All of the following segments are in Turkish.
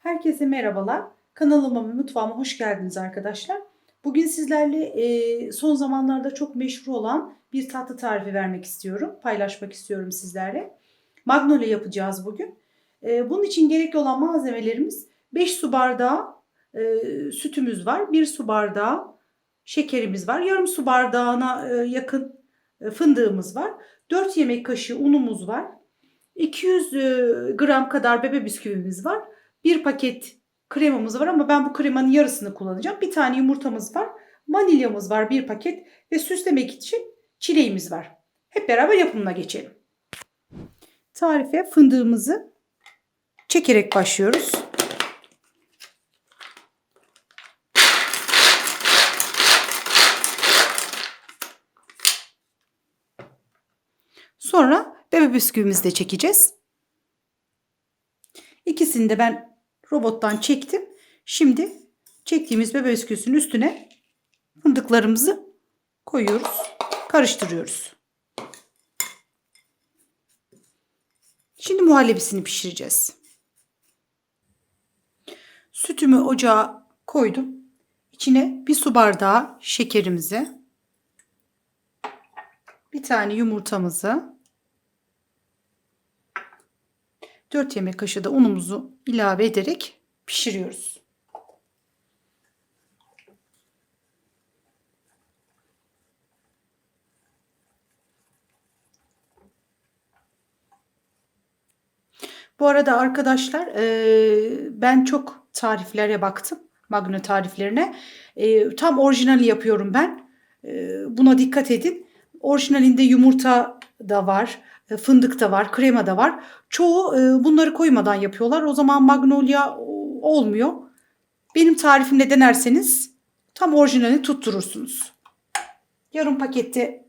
Herkese merhabalar. Kanalıma ve mutfağıma hoş geldiniz arkadaşlar. Bugün sizlerle e, son zamanlarda çok meşhur olan bir tatlı tarifi vermek istiyorum. Paylaşmak istiyorum sizlerle. Magnolia yapacağız bugün. E, bunun için gerekli olan malzemelerimiz 5 su bardağı e, sütümüz var. 1 su bardağı şekerimiz var. Yarım su bardağına e, yakın e, fındığımız var. 4 yemek kaşığı unumuz var. 200 e, gram kadar bebe bisküvimiz var. Bir paket kremamız var ama ben bu kremanın yarısını kullanacağım. Bir tane yumurtamız var. Vanilyamız var bir paket ve süslemek için çileğimiz var. Hep beraber yapımına geçelim. Tarife fındığımızı çekerek başlıyoruz. Sonra bebe bisküvimizi de çekeceğiz. İkisini de ben robottan çektim. Şimdi çektiğimiz bebe bisküvisinin üstüne fındıklarımızı koyuyoruz. Karıştırıyoruz. Şimdi muhallebisini pişireceğiz. Sütümü ocağa koydum. İçine bir su bardağı şekerimizi, bir tane yumurtamızı, 4 yemek kaşığı da unumuzu ilave ederek pişiriyoruz. Bu arada arkadaşlar ben çok tariflere baktım. Magno tariflerine. Tam orijinali yapıyorum ben. Buna dikkat edin. Orijinalinde yumurta da var fındık da var, krema da var. Çoğu bunları koymadan yapıyorlar. O zaman magnolia olmuyor. Benim tarifimle denerseniz tam orijinalini tutturursunuz. Yarım pakette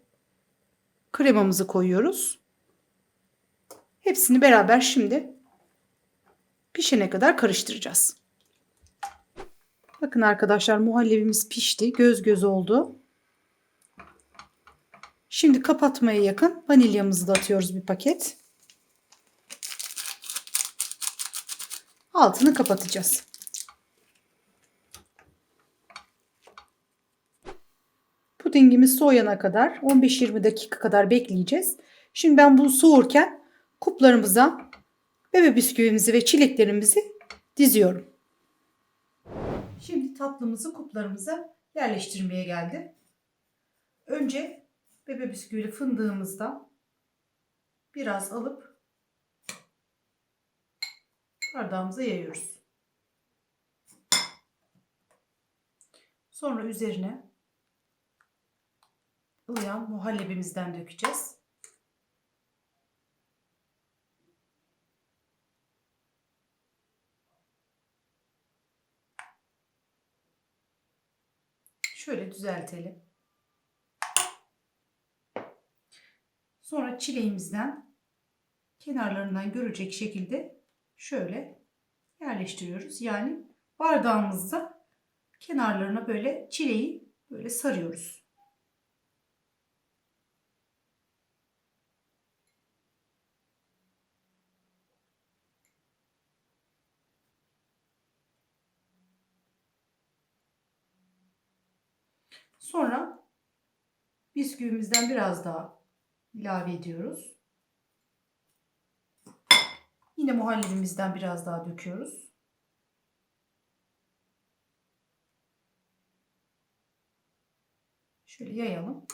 kremamızı koyuyoruz. Hepsini beraber şimdi pişene kadar karıştıracağız. Bakın arkadaşlar muhallebimiz pişti. Göz göz oldu. Şimdi kapatmaya yakın vanilyamızı da atıyoruz bir paket. Altını kapatacağız. Pudingimiz soğuyana kadar 15-20 dakika kadar bekleyeceğiz. Şimdi ben bunu soğurken kuplarımıza bebe bisküvimizi ve çileklerimizi diziyorum. Şimdi tatlımızı kuplarımıza yerleştirmeye geldi. Önce bebe bisküvili fındığımızdan biraz alıp bardağımıza yayıyoruz. Sonra üzerine ılıyan muhallebimizden dökeceğiz. Şöyle düzeltelim. Sonra çileğimizden kenarlarından görecek şekilde şöyle yerleştiriyoruz. Yani bardağımızda kenarlarına böyle çileği böyle sarıyoruz. Sonra bisküvimizden biraz daha ilave ediyoruz. Yine muhallebimizden biraz daha döküyoruz. Şöyle yayalım.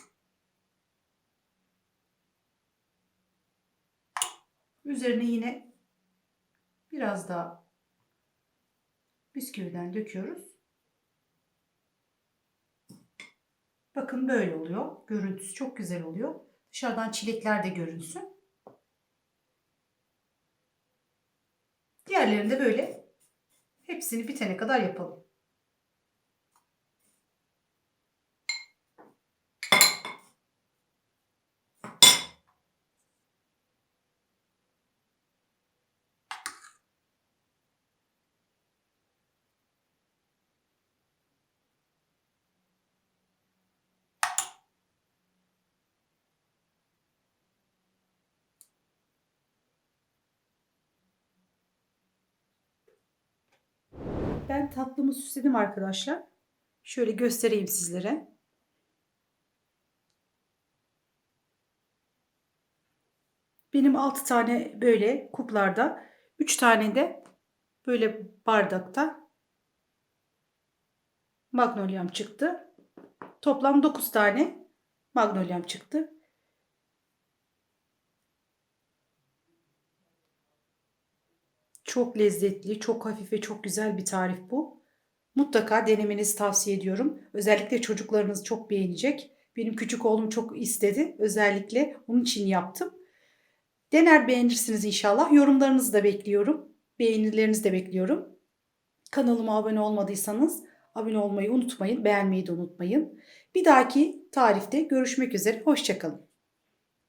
Üzerine yine biraz daha bisküviden döküyoruz. Bakın böyle oluyor. Görüntüsü çok güzel oluyor. Dışarıdan çilekler de görünsün. Diğerlerini de böyle hepsini bitene kadar yapalım. Ben tatlımı süsledim arkadaşlar. Şöyle göstereyim sizlere. Benim 6 tane böyle kuplarda, 3 tane de böyle bardakta magnolyam çıktı. Toplam 9 tane magnolyam çıktı. Çok lezzetli, çok hafif ve çok güzel bir tarif bu. Mutlaka denemenizi tavsiye ediyorum. Özellikle çocuklarınız çok beğenecek. Benim küçük oğlum çok istedi. Özellikle onun için yaptım. Dener beğenirsiniz inşallah. Yorumlarınızı da bekliyorum. Beğenilerinizi de bekliyorum. Kanalıma abone olmadıysanız abone olmayı unutmayın. Beğenmeyi de unutmayın. Bir dahaki tarifte görüşmek üzere. Hoşçakalın.